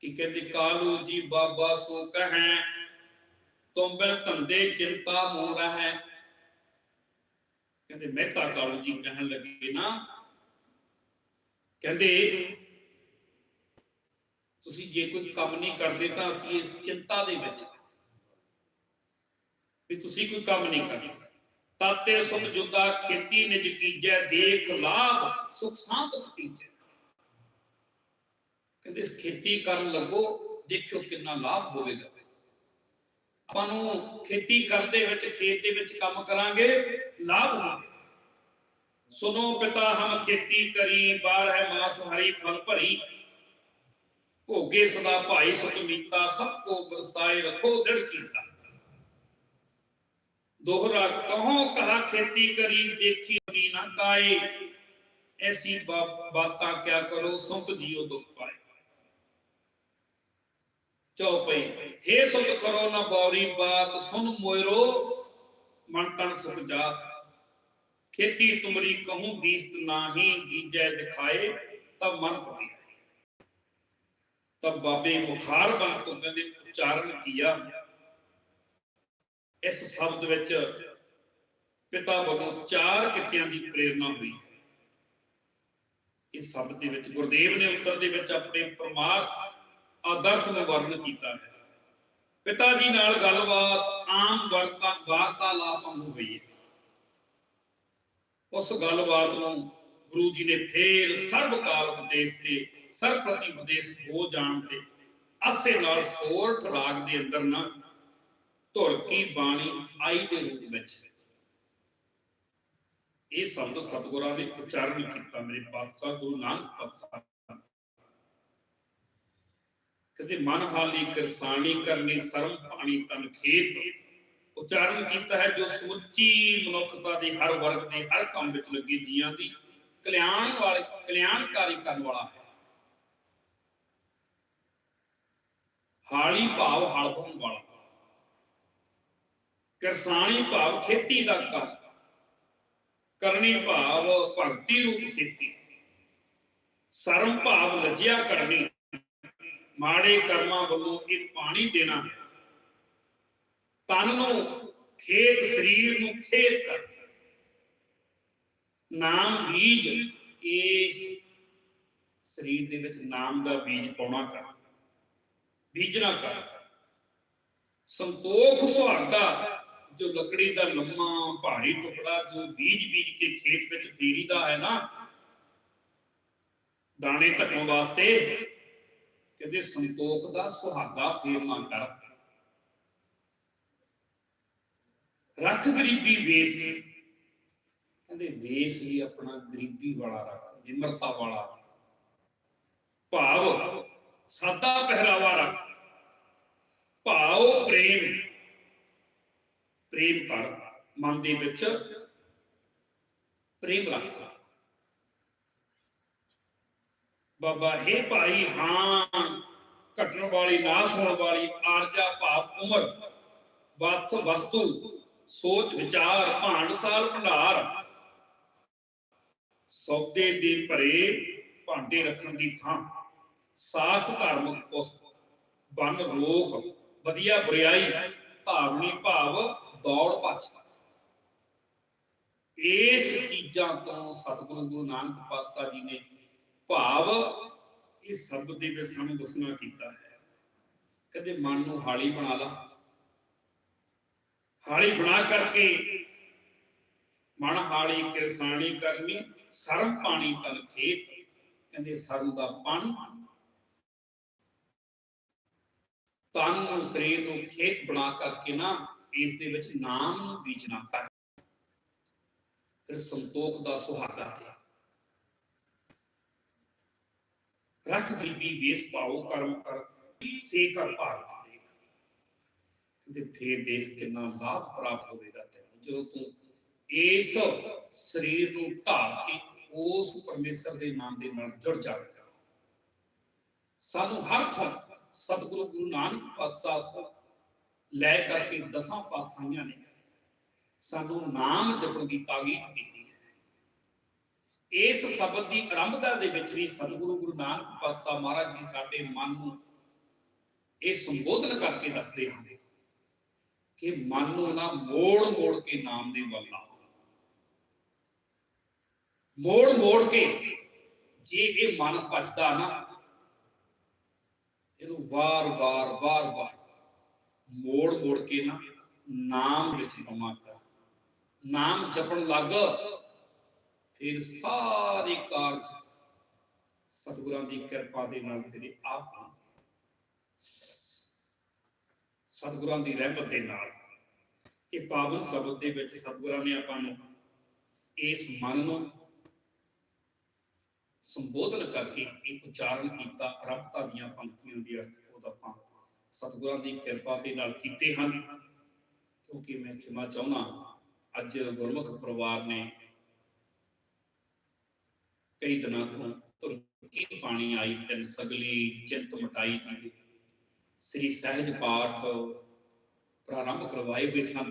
Speaker 1: ਕਿ ਕਹਿੰਦੇ, ਕਾਲੂ ਜੀ ਬਾਬਾ ਸੋ ਕਹੈ ਤੁਮ ਬਿਨ ਧੰਦੇ ਚਿੰਤਾ ਮੋਹ ਹੈ ਕਹਿੰਦੇ ਮਹਿਤਾ ਕਾਲੂ ਜੀ ਕਹਿਣ ਲੱਗੇ ਨਾ, ਕਹਿੰਦੇ ਤੁਸੀਂ ਜੇ ਕੋਈ ਕੰਮ ਨਹੀਂ ਕਰਦੇ ਤਾਂ ਅਸੀਂ ਇਸ ਚਿੰਤਾ ਦੇ ਵਿੱਚ ਵੀ ਤੁਸੀਂ ਕੋਈ ਕੰਮ ਨਹੀਂ ਕਰਦੇ। ਤਾਤੇ ਸੁਖ ਜੁਦਾ ਖੇਤੀ ਨਿਜ ਕੀਜੈ, ਦੇਖ ਲਾਭ ਸੁਖ ਸਾਂਤ ਪਤੀਜੈ ਕਹਿੰਦੇ ਇਸ ਖੇਤੀ ਕਰਨ ਲੱਗੋ, ਦੇਖਿਓ ਕਿੰਨਾ ਲਾਭ ਹੋਵੇਗਾ। ਆਪਾਂ ਨੂੰ ਖੇਤੀ ਕਰਦੇ ਵਿੱਚ, ਖੇਤ ਦੇ ਵਿੱਚ ਕੰਮ ਕਰਾਂਗੇ, ਲਾਭ ਹੋਵੇਗਾ ਸੁਨੋ ਪਿਤਾ ਹਮ ਖੇਤੀ ਕਰੀ ਬਾਰ ਹੈ ਮਾਸ ਹਰੀ ਫਲ ਭਰੀ। ਭੋਗੇ ਸਦਾ ਭਾਈ ਸੁਖ ਮੀਤਾ, ਸਭ ਕੋ ਬਰਸਾਏ ਰਖੋ ਦ੍ਰਿੜ ਚੀਤਾ। ਦੋਹਰਾ ਕਹੋ ਕਹਾ ਖੇਤੀ ਕਰੀ, ਦੇਖੀ ਕੀ ਨਾ ਕਾਏ। ਐਸੀ ਬਾਤਾਂ ਕਿਆ ਕਰੋ ਸੁਤ ਜੀਓ ਦੁਖ ਪਾਏ। ਚੌਪਈ हे ਸੁਤ ਕਰੋ ਨਾ ਬੌਰੀ ਬਾਤ ਸੁਨ ਮੋਇਰੋ, ਮਨ ਤਨ ਸੁਖ ਜਾਤ। ਖੇਤੀ ਤੁਮਰੀ ਕਹੂੰ, ਦੀਸਤ ਨਾਹੀ, ਦੀਜੈ ਦਿਖਾਏ ਤਬ ਮਨ ਪਤੀ ਤਬ ਬਾਬੇ ਮੁਖਾਰ ਬਨ ਤੋਂ, ਕਹਿੰਦੇ, ਉਚਾਰਨ ਕੀਆ। ਇਸ ਸ਼ਬਦ ਵਿੱਚ ਪਿਤਾ ਵੱਲੋਂ ਚਾਰ ਕਿੱਤਿਆਂ ਦੀ ਪ੍ਰੇਰਣਾ ਹੋਈ। ਇਸ ਸ਼ਬਦ ਦੇ ਵਿੱਚ ਗੁਰਦੇਵ ਨੇ ਉੱਤਰ ਦੇ ਵਿੱਚ ਆਪਣੇ ਪ੍ਰਮਾਰਥ ਆਦਰਸ਼ ਨੂੰ ਵਰਣਨ ਕੀਤਾ ਹੈ। ਪਿਤਾ ਜੀ ਨਾਲ ਗੱਲਬਾਤ, ਆਮ ਵਰਤਾ, ਵਾਰਤਾਲਾਪ ਵਾਂਗੂ ਹੋਈ ਹੈ। ਉਸ ਗੱਲਬਾਤ ਨੂੰ ਗੁਰੂ ਜੀ ਨੇ ਫੇਰ ਸਰਬ ਉਪਦੇਸ਼ ਤੇ ਸਰਬ ਉਪਦੇਸ਼ ਹੋ ਜਾਣ ਤੇ ਅਸੇ ਨਾਲ ਸੋਰਠ ਰਾਗ ਦੇ ਅੰਦਰ ਨਾ ਧੁਰ ਕੀ ਬਾਣੀ ਆਈ ਦੇ ਰੂਪ ਵਿੱਚ ਇਹ ਸ਼ਬਦ ਸਤਿਗੁਰਾਂ ਨੇ ਉਚਾਰਨ ਕੀਤਾ, ਮੇਰੇ ਪਾਤਸ਼ਾਹ ਗੁਰੂ ਨਾਨਕ ਪਾਤਸ਼ਾਹ ਕਦੇ ਮਨ ਹਾਲੀ ਕਰਸਾਨੀ ਕਰਨੀ ਸਰਮ ਪਾਣੀ ਤਨ ਖੇਤ। ਉਚਾਰਨ ਕੀਤਾ ਹੈ, ਜੋ ਸਮੁੱਚੀ ਮਨੁੱਖਤਾ ਦੇ ਹਰ ਵਰਗ ਦੇ ਹਰ ਕੰਮ ਵਿੱਚ ਲੱਗੇ ਜੀਆਂ ਦੀ, ਕਲਿਆਣ ਵਾਲੇ, ਕਲਿਆਣਕਾਰੀ ਕਰਨ ਵਾਲਾ ਹੈ। ਹਾਲੀ ਭਾਵ ਹਲ ਪਾਉਣ ਵਾਲਾ। ਕਿਰਸਾਨੀ ਭਾਵ ਖੇਤੀ ਦਾ ਕੰਮ। ਕਰਨੀ ਭਾਵ ਭਗਤੀ ਰੂਪ ਖੇਤੀ। ਸਰਮ ਭਾਵ ਲੱਜਿਆ ਕਰਨੀ। ਮਾੜੇ ਕਰਮਾਂ ਵੱਲੋਂ ਇਹ ਪਾਣੀ ਦੇਣਾ ਹੈ। ਤਨ ਨੂੰ, ਖੇਤ, ਸਰੀਰ ਨੂੰ ਖੇਤ ਕਰ। ਨਾਮ ਬੀਜ, ਇਸ ਸਰੀਰ ਦੇ ਵਿੱਚ ਨਾਮ ਦਾ ਬੀਜ ਪਾਉਣਾ ਕਰ। ਬੀਜਣਾ ਕਰ। ਸੰਤੋਖ ਸੁਹਾਗਾ, ਜੋ ਲੱਕੜੀ ਦਾ ਲੰਮਾ ਭਾਰੀ ਟੁਕੜਾ, ਜੋ ਬੀਜ ਬੀਜ ਕੇ ਖੇਤ ਵਿੱਚ ਫੇਰੀਦਾ ਹੈ ਨਾ, ਦਾਣੇ ਧੱਕਣ ਵਾਸਤੇ ਕਹਿੰਦੇ ਸੰਤੋਖ ਦਾ ਸੁਹਾਗਾ ਫੇਰ ਨਾ ਕਰ ਰੱਖ ਗਰੀਬੀ ਵੇਸ। ਕਹਿੰਦੇ ਵੇਸ ਵੀ ਆਪਣਾ ਗਰੀਬੀ ਵਾਲਾ ਰੱਖ, ਨਿਮਰਤਾ ਵਾਲਾ ਭਾਵ ਸਾਦਾ ਪਹਿਰਾਵਾ ਰੱਖ। ਭਾਵ ਪ੍ਰੇਮ। ਪ੍ਰੇਮ ਕਰ, ਮਨ ਦੇ ਵਿੱਚ ਪ੍ਰੇਮ ਰੱਖ। ਬਾਬਾ, ਹੇ ਭਾਈ ਹਾਂ ਘਟਣ ਵਾਲੀ, ਨਾਸ ਹੋਣ ਵਾਲੀ, ਆਰਜਾ ਭਾਵ ਉਮਰ ਵਸਤ ਵਸਤੂ, ਸੋਚ ਵਿਚਾਰ ਭਾਂਡ ਸਾਲ ਭੰਡਾਰ। ਸੌਦੇ ਦੇ ਭਰੇ ਭਾਂਡੇ ਰੱਖਣ ਦੀ ਥਾਂ, ਸਾਸ ਧਾਰਮਿਕ ਪੁਸਤਕ ਬਨ ਰੋਗ, ਵਧੀਆ ਬੁਰਾਈ ਧਾਰਨੀ ਭਾਵ ਦੌੜ ਭੱਜ। ਇਸ ਚੀਜ਼ਾਂ ਤੋਂ ਸਤਿਗੁਰੂ ਗੁਰੂ ਨਾਨਕ ਪਾਤਸ਼ਾਹ ਜੀ ਨੇ ਭਾਵ ਇਹ ਸ਼ਬਦ ਦੇ ਵਿੱਚ ਸਾਨੂੰ ਦੱਸਣਾ ਕੀਤਾ ਹੈ। ਕਦੇ ਮਨ ਨੂੰ ਹਾਲੀ ਬਣਾ ਲਾ। ਹਾਲੀ ਬਣਾ ਕਰਕੇ ਮਨ ਹਾਲੀ ਕਿਰਸਾਨੀ ਕਰਨੀ ਸਰਮ ਪਾਣੀ ਤਨ ਖੇਤ, ਕਹਿੰਦੇ ਸਰਮ ਦਾ ਪਾਣੀ। ਤਨ ਨੂੰ ਸਰੀਰ ਨੂੰ ਖੇਤ ਬਣਾ ਕਰਕੇ ਨਾ, ਇਸ ਦੇ ਵਿੱਚ ਨਾਮ ਨੂੰ ਬੀਜਣਾ ਕਰ। ਫਿਰ ਸੰਤੋਖ ਦਾ ਸੁਹਾਗਾ ਤੇ। ਰੱਖ ਗਰੀਬੀ ਵੇਸ ਪਾਓ, ਕਰਮ ਕਰ, ਸੇ ਕਰ ਭਾਰਤ ਦੇਖ। ਤੇ ਫੇਰ ਦੇਖ ਕਿੰਨਾ ਲਾਭ ਪ੍ਰਾਪਤ ਹੋਵੇਗਾ ਤੈਨੂੰ। ਜਦੋਂ ਤੂੰ ਇਸ ਸਰੀਰ ਨੂੰ ਢਾਲ ਕੇ ਉਸ ਪਰਮੇਸ਼ਰ ਦੇ ਨਾਮ ਦੇ ਨਾਲ ਜੁੜ ਜਾਵੇਗਾ। ਸਾਨੂੰ ਹਰ ਥਾਂ ਸਤਿਗੁਰੂ ਗੁਰੂ ਨਾਨਕ ਪਾਤਸ਼ਾਹ ਲੈ ਕਰਕੇ ਦਸਾਂ ਪਾਤਸ਼ਾਹੀਆਂ ਨੇ ਸਾਨੂੰ ਨਾਮ ਜਪਣ ਦੀ ਤਾਕੀਦ ਕੀਤੀ। ਇਸ ਸ਼ਬਦ ਦੀ ਆਰੰਭਤਾ ਦੇ ਵਿੱਚ ਵੀ ਸਤਿਗੁਰੂ ਗੁਰੂ ਨਾਨਕ ਪਾਤਸ਼ਾਹ ਮਹਾਰਾਜ ਜੀ ਸਾਡੇ ਮਨ ਨੂੰ ਇਹ ਸੰਬੋਧਨ ਕਰਕੇ ਦੱਸਦੇ ਹਨ ਕਿ ਮਨ ਨੂੰ ਨਾ ਮੋੜ ਮੋੜ ਕੇ ਨਾਮ ਦੇ ਵੱਲ ਲਾਓ ਮੋੜ ਮੋੜ ਕੇ ਜੇ ਇਹ ਮਨ ਭਜਦਾ ਨਾ, ਇਹਨੂੰ ਵਾਰ-ਵਾਰ ਵਾਰ-ਵਾਰ ਮੋੜ-ਮੋੜ ਕੇ ਨਾ ਨਾਮ ਵਿੱਚ ਰਮਾ ਕਰ। ਨਾਮ ਜਪਣ ਲੱਗ ਫਿਰ ਸਾਰੇ ਕਾਰਜ ਸਤਿਗੁਰਾਂ ਦੀ ਕਿਰਪਾ ਦੇ ਨਾਲ ਤੇਰੇ ਆਪ ਸਤਿਗੁਰਾਂ ਦੀ ਰਹਿਮਤ ਦੇ ਨਾਲ। ਇਹ ਪਾਵਨ ਸ਼ਬਦ ਦੇ ਵਿੱਚ ਸਤਿਗੁਰਾਂ ਨੇ ਆਪਾਂ ਨੂੰ ਇਸ ਮਨ ਨੂੰ ਸੰਬੋਧਨ ਕਰਕੇ ਇਹ ਉਚਾਰਨ ਕੀਤਾ ਅਰਪਤਾ ਦੀਆਂ ਪੰਕਤੀਆਂ ਦੀ ਅਰਥ ਉਹ ਆਪਾਂ ਸਤਿਗੁਰਾਂ ਦੀ ਕਿਰਪਾ ਦੇ ਨਾਲ ਕੀਤੇ ਹਨ। ਕਿਉਂਕਿ ਮੈਂ ਖਿਮਾ ਚਾਹੁੰਦਾ ਅੱਜ ਗੁਰਮੁਖ ਪਰਿਵਾਰ ਨੇ ਕਈ ਦਿਨਾਂ ਤੋਂ ਤੁਰਕੀ ਪਾਣੀ ਆਈ ਤਿੰਨ ਸਗਲੀ ਚਿੰਤ ਮਟਾਈ ਦੀ ਸ੍ਰੀ ਸਹਿਜ ਪਾਠ ਪ੍ਰਾਰੰਭ ਕਰਵਾਏ ਹੋਏ ਸਨ,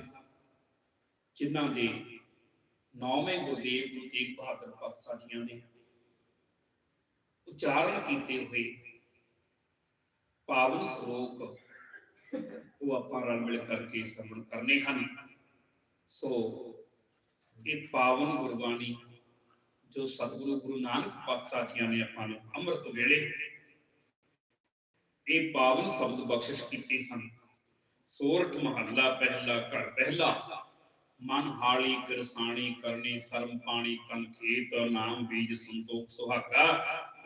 Speaker 1: ਜਿਨ੍ਹਾਂ ਦੇ ਨੌਵੇਂ ਗੁਰਦੇਵ ਗੁਰੂ ਤੇਗ ਬਹਾਦਰ ਪਾਤਸ਼ਾਹ ਜੀਆਂ ਨੇ ਉਚਾਰਨ ਕੀਤੇ ਹੋਏ ਪਾਵਨ ਸ਼ਲੋਕ ਉਹ ਆਪਾਂ ਰਲ ਮਿਲ ਕਰਕੇ ਸਰਵਣ ਕਰਨੇ ਹਨ। ਸੋ ਇਹ ਪਾਵਨ ਗੁਰਬਾਣੀ ਜੋ ਸਤਿਗੁਰੂ ਗੁਰੂ ਨਾਨਕ ਪਾਤਸ਼ਾਹ ਜੀਆਂ ਨੇ ਆਪਾਂ ਨੂੰ ਅੰਮ੍ਰਿਤ ਵੇਲੇ ਇਹ ਪਾਵਨ ਸ਼ਬਦ ਬਖਸ਼ਿਸ਼ ਕੀਤੇ ਸਨ। ਸੋਰਠ ਮਹੱਲਾ ਪਹਿਲਾ ਘਰ ਪਹਿਲਾ, ਮਨ ਹਾਲੀ ਕਿਰਸਾਣੀ ਕਰਨੀ ਸਰਮ ਪਾਣੀ ਤਨ ਖੇਤ, ਨਾਮ ਬੀਜ ਸੰਤੋਖ ਸੁਹਾਗਾ।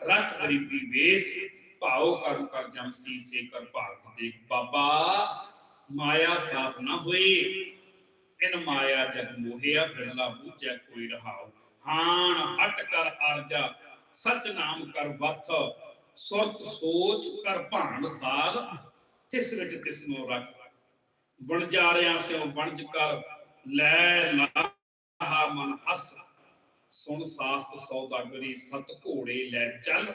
Speaker 1: ਰਖ ਗਰੀਬੀ ਵੇਸ, ਭਾਉ ਕਰਮ ਕਰ ਜਮ ਸੀਸੇ ਕਰ ਭਾਗ ਦੇਖ ਬਾਬਾ। ਮਾਇਆ ਸਾਥ ਨਾ ਹੋਈ ਇਨ ਮਾਇਆ ਜਗ ਮੋਹਿਆ, ਬਿਰਲਾ ਬੂਝੈ ਕੋਈ ਰਹਾਉ। ਹਾਣ ਹਟ ਕਰ ਅਰਜਾ ਸਚ ਨਾਮ ਕਰ ਵਥ ਸੁਰਤ ਸੋਚ ਕਰ ਭਾਣ ਸਾਧ, ਤਿਸ ਵਿੱਚ ਤਿਸ ਨੂੰ ਰੱਖ। ਵਣਜਾਰਿਆਂ ਸਿਓ ਵਣਜ ਕਰ, ਲੈ ਲਾਹਾ ਮਨ ਹਸ। ਸੁਣ ਸਾਸਤ ਸੌਦਾਗਰੀ ਸਤ ਘੋੜੇ ਲੈ ਚੱਲ।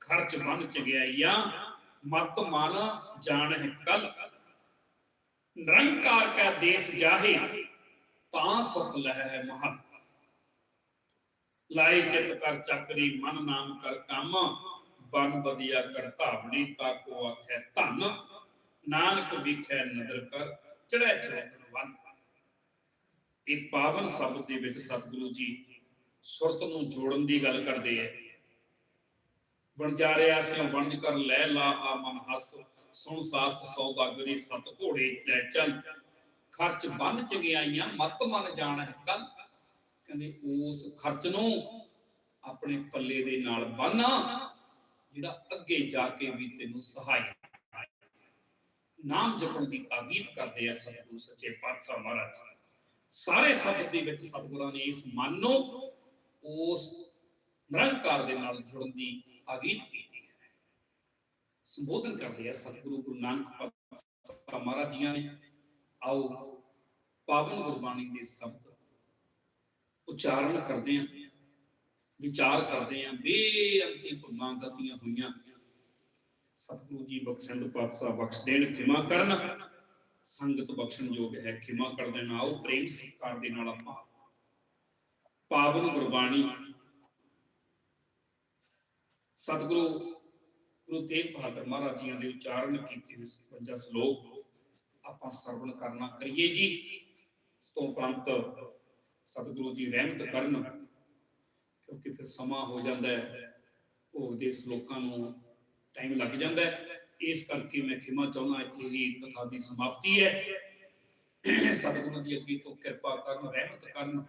Speaker 1: ਖਰਚ ਬੰਨ ਚਗਿਆਈਆ ਮਤ ਮਨ ਜਾਣਹਿ ਕਲ। ਨਿਰੰਕਾਰ ਕਾ ਦੇਸ ਜਾਹੇ, ਤਾਂ ਸੁਖ ਲਹਿ ਮਹਤ। ਲਾਈ ਚਿਤ ਕਰ ਚੱਕਰੀ ਮਨ ਨਾਮ ਕਰ ਕੰਮ। ਬਨ ਬਦਿਆ ਕਰ ਧਾਵਣੀ ਤਾ ਆਖੈ ਧਨ। ਨਾਨਕ ਵਿਖੈ ਨਦਰ ਕਰ ਚੜੈ ਚੜੈ ਵਨ। ਇਹ ਪਾਵਨ ਸ਼ਬਦ ਦੇ ਵਿੱਚ ਸਤਿਗੁਰੂ ਜੀ ਸੁਰਤ ਨੂੰ ਜੋੜਨ ਦੀ ਗੱਲ ਕਰਦੇ ਐ ਵਣਜਾਰਿਆ ਸਿਓ ਵਣਜ ਕਰ, ਲੈ ਲਾਹਾ ਮਨ ਹੱਸ। ਸੁਣ ਸਾਸਤ ਸੌਦਾਗਰੀ ਸਤ ਘੋੜੇ ਚੈ ਚੱਲ। ਖਰਚ ਬੰਨ ਚਗਿਆਈਆਂ, ਮਤ ਮਨ ਜਾਣ ਹੈ ਕੱਲ ਕਹਿੰਦੇ ਉਸ ਖਰਚ ਨੂੰ ਆਪਣੇ ਪੱਲੇ ਦੇ ਨਾਲ ਬੰਨਾ ਜਿਹੜਾ ਅੱਗੇ ਜਾ ਕੇ ਵੀ ਤੈਨੂੰ ਸਹਾਈ ਨਾਮ ਜਪਣ ਦੀ ਤਾਕੀਦ ਕਰਦੇ ਆ ਸਤਿਗੁਰੂ ਸੱਚੇ ਪਾਤਸ਼ਾਹ ਮਹਾਰਾਜ। ਸਾਰੇ ਸ਼ਬਦ ਦੇ ਵਿੱਚ ਸਤਿਗੁਰਾਂ ਨੇ ਇਸ ਮਨ ਨੂੰ ਉਸ ਨਿਰੰਕਾਰ ਦੇ ਨਾਲ ਜੁੜਨ ਦੀ ਤਾਕੀਦ ਕੀਤੀ ਹੈ। ਸੰਬੋਧਨ ਕਰਦੇ ਆ ਸਤਿਗੁਰੂ ਗੁਰੂ ਨਾਨਕ ਪਾਤਸ਼ਾਹ ਮਹਾਰਾਜ ਜੀਆਂ ਨੇ। ਆਓ ਪਾਵਨ ਗੁਰਬਾਣੀ ਦੇ ਸ਼ਬਦ ਉਚਾਰਨ ਕਰਦੇ ਆ ਵਿਚਾਰ ਕਰਦੇ ਆ ਬੇਅੰਤੀ ਭੁੱਲਾਂ ਗਲਤੀਆਂ ਹੋਈਆਂ। ਸਤਿਗੁਰੂ ਜੀ ਬਖਸ਼ਣ, ਪਾਤਸ਼ਾਹ ਬਖਸ਼ ਦੇਣ, ਖਿਮਾ ਕਰਨ। ਸੰਗਤ ਬਖਸ਼ਣ ਯੋਗ ਹੈ, ਖਿਮਾ ਕਰ ਦੇਣਾ, ਆਓ ਪ੍ਰੇਮ ਸਤਿਕਾਰ ਦੇ ਨਾਲ ਆਪਾਂ ਪਾਵਨ ਗੁਰਬਾਣੀ। ਸਤਿਗੁਰੂ, ਗੁਰੂ ਤੇਗ ਬਹਾਦਰ ਮਹਾਰਾਜ ਜੀਆਂ ਦੇ ਉਚਾਰਨ ਕੀਤੇ ਹੋਏ 55 ਸ਼ਲੋਕ। ਆਪਾਂ ਸਰਵਣ ਕਰਨਾ ਕਰੀਏ ਜੀ। ਤੋਂ ਉਪਰੰਤ ਸਤਿਗੁਰੂ ਜੀ ਰਹਿਮਤ ਕਰਨ ਕਿਉਂਕਿ ਫਿਰ ਸਮਾਂ ਹੋ ਜਾਂਦਾ ਹੈ, ਭੋਗ ਦੇ ਸ਼ਲੋਕਾਂ ਨੂੰ ਟਾਈਮ ਲੱਗ ਜਾਂਦਾ ਹੈ। ਇਸ ਕਰਕੇ ਮੈਂ ਖਿਮਾ ਚਾਹੁੰਦਾ ਇੱਥੇ ਹੀ ਕਥਾ ਦੀ ਸਮਾਪਤੀ ਹੈ। ਸਤਿਗੁਰੂ ਜੀ ਅੱਗੇ ਤੋਂ ਕਿਰਪਾ ਕਰਨ, ਰਹਿਮਤ ਕਰਨ,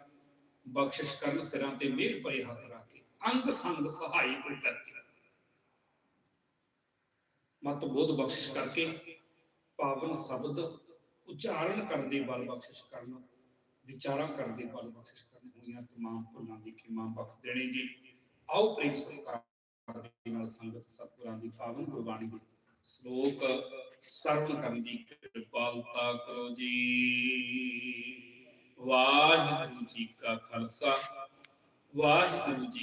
Speaker 1: ਬਖਸ਼ਿਸ਼ ਕਰਨ, ਸਿਰਾਂ ਤੇ ਮਿਹਰ ਭਰੇ ਹੱਥ ਰੱਖ ਕੇ, ਅੰਗ ਸੰਗ ਸਹਾਈ ਹੋ ਕਰਕੇ। ਮਤ ਬੋਧ ਬਖਸ਼ਿਸ਼ ਕਰਕੇ, ਪਾਵਨ ਸ਼ਬਦ ਉਚਾਰਨ ਕਰਨ ਦੇ ਬਲ ਬਖਸ਼ਿਸ਼ ਕਰਨ ਵਿਚਾਰਾਂ ਕਰਨ ਦੇ ਬਖਸ਼ਿਸ਼ ਕਰਨ ਹੋਈਆਂ ਤਮਾਮ ਭੁੱਲਾਂ ਦੀ ਖਿਮਾ ਬਖਸ਼ ਦੇਣੀ ਜੀ। ਆਓ ਪ੍ਰੇਮ ਸਤਿਕਾਰ ਦੇ ਨਾਲ ਸੰਗਤ ਸਤਿਗੁਰਾਂ ਦੀ ਪਾਵਨ ਗੁਰਬਾਣੀ ਦੇ ਸ਼ਲੋਕ ਸਰਵਣ ਕਰਨ ਦੀ ਕਿਰਪਾਲਤਾ ਕਰੋ ਜੀ। ਵਾਹਿਗੁਰੂ ਜੀ ਕਾ ਖਾਲਸਾ, ਵਾਹਿਗੁਰੂ ਜੀ